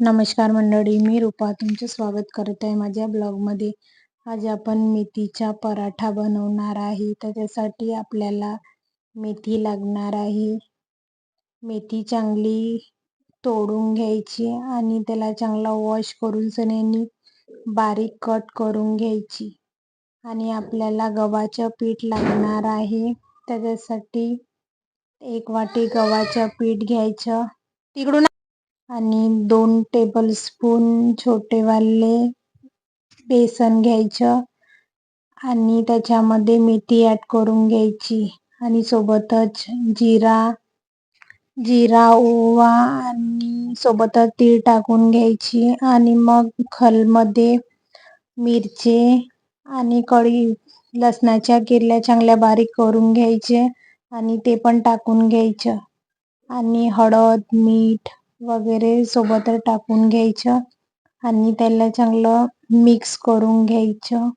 नमस्कार मंडळी मी रूपा तुमचे स्वागत करत आहे माझ्या ब्लॉगमध्ये. आज आपण मेथीचा पराठा बनवणार आहे. त्याच्यासाठी आपल्याला मेथी लागणार आहे. मेथी चांगली तोडून घ्यायची आणि त्याला चांगला वॉश करून सन्यानी बारीक कट करून घ्यायची. आणि आपल्याला गव्हाचं पीठ लागणार आहे. त्याच्यासाठी एक वाटी गव्हाचं पीठ घ्यायचं. तिकडून आणि दोन टेबलस्पून छोटेवाले बेसन घ्यायचं आणि त्याच्यामध्ये मेथी ॲड करून घ्यायची. आणि सोबतच जिरा जिरा ओवा आणि सोबतच तीळ टाकून घ्यायची. आणि मग खलमध्ये मिरचे आणि कढी लसणाच्या किरल्या चांगल्या बारीक करून घ्यायचे आणि ते पण टाकून घ्यायचं. आणि हळद मीठ वगैरे सोबत टाकून घ्यायचं आणि त्याला चांगलं मिक्स करून घ्यायचं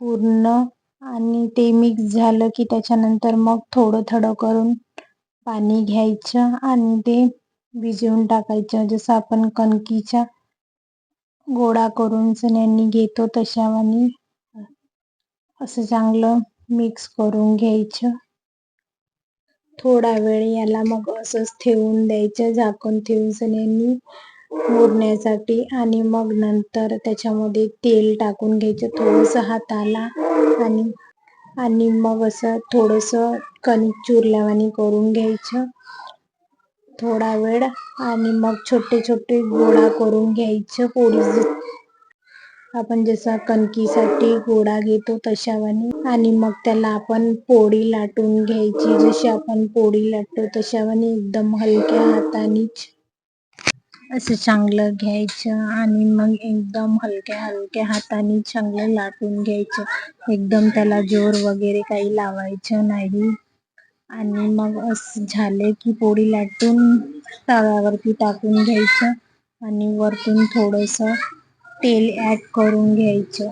पूर्ण. आणि ते मिक्स झालं की त्याच्यानंतर मग थोडं थोडं करून पाणी घ्यायचं आणि ते भिजवून टाकायचं. जसं आपण कणकीच्या गोळा करून चण्यांनी घेतो तशावानी असं चांगलं मिक्स करून घ्यायचं. थोडा वेळ याला मग असंच ठेवून द्यायचं झाकण ठेवून सन्यांनी मुरण्यासाठी आणि मग नंतर त्याच्यामध्ये तेल टाकून घ्यायचं थोडंसं हाताला आणि आणि मग असं थोडंसं कणिक चुरल्यावानी करून घ्यायचं. थोडा वेळ आणि मग छोटे छोटे गोळा करून घ्यायचं पोळी आपण जसा कणकीसाठी गोळा घेतो तशावानी. आणि मग त्याला आपण पोळी लाटून घ्यायची. जशी आपण पोळी लाटतो तशावानी एकदम हलक्या हातानेच असं चांगलं घ्यायचं. आणि मग एकदम हलक्या हलक्या हाताने चांगलं लाटून घ्यायचं. एकदम त्याला जोर वगैरे काही लावायचं नाही. आणि मग असं झाले की पोळी लाटून तव्यावरती टाकून घ्यायचं. आणि वरतून थोडंसं तेल ॲड करून घ्यायचं.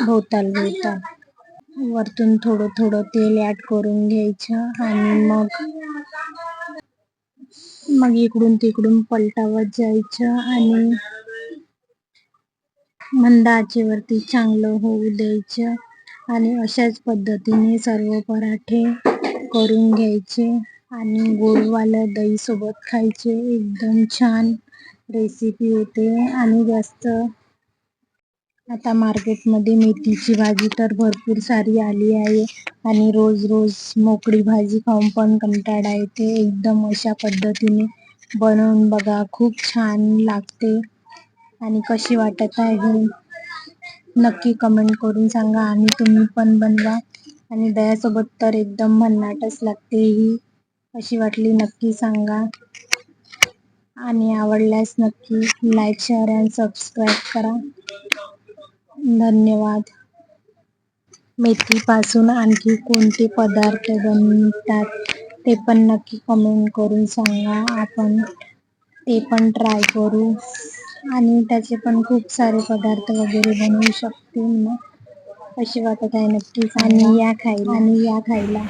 भोवताल भोवताल. वरतून थोडं थोडं तेल ॲड करून घ्यायचं आणि मग मग इकडून तिकडून पलटावत जायचं आणि मंद आचेवरती चांगलं होऊ द्यायचं आणि अशाच पद्धतीने सर्व पराठे करून घ्यायचे आणि गोडवालं दहीसोबत खायचे. एकदम छान रेसिपी होते आणि जास्त आता मार्केटमध्ये मेथीची भाजी तर भरपूर सारी आली आहे आणि रोज रोज मोकळी भाजी खाऊन पण कंटाळा येते. एकदम अशा पद्धतीने बनवून बघा खूप छान लागते. आणि कशी वाटत आहे नक्की कमेंट करून सांगा आणि तुम्ही पण बनवा. आणि दह्यासोबत तर एकदम भन्नाटच लागते ही कशी वाटली नक्की सांगा. आणि आवडल्यास नक्की लाईक शेअर अँड सबस्क्राईब करा. धन्यवाद. मेथीपासून आणखी कोणते पदार्थ बनतात ते पण नक्की कमेंट करून सांगा. आपण ते पण ट्राय करू. आणि त्याचे पण खूप सारे पदार्थ वगैरे बनवू शकते मग अशी वाटत आहे नक्कीच. आणि या खायला. आणि या खायला.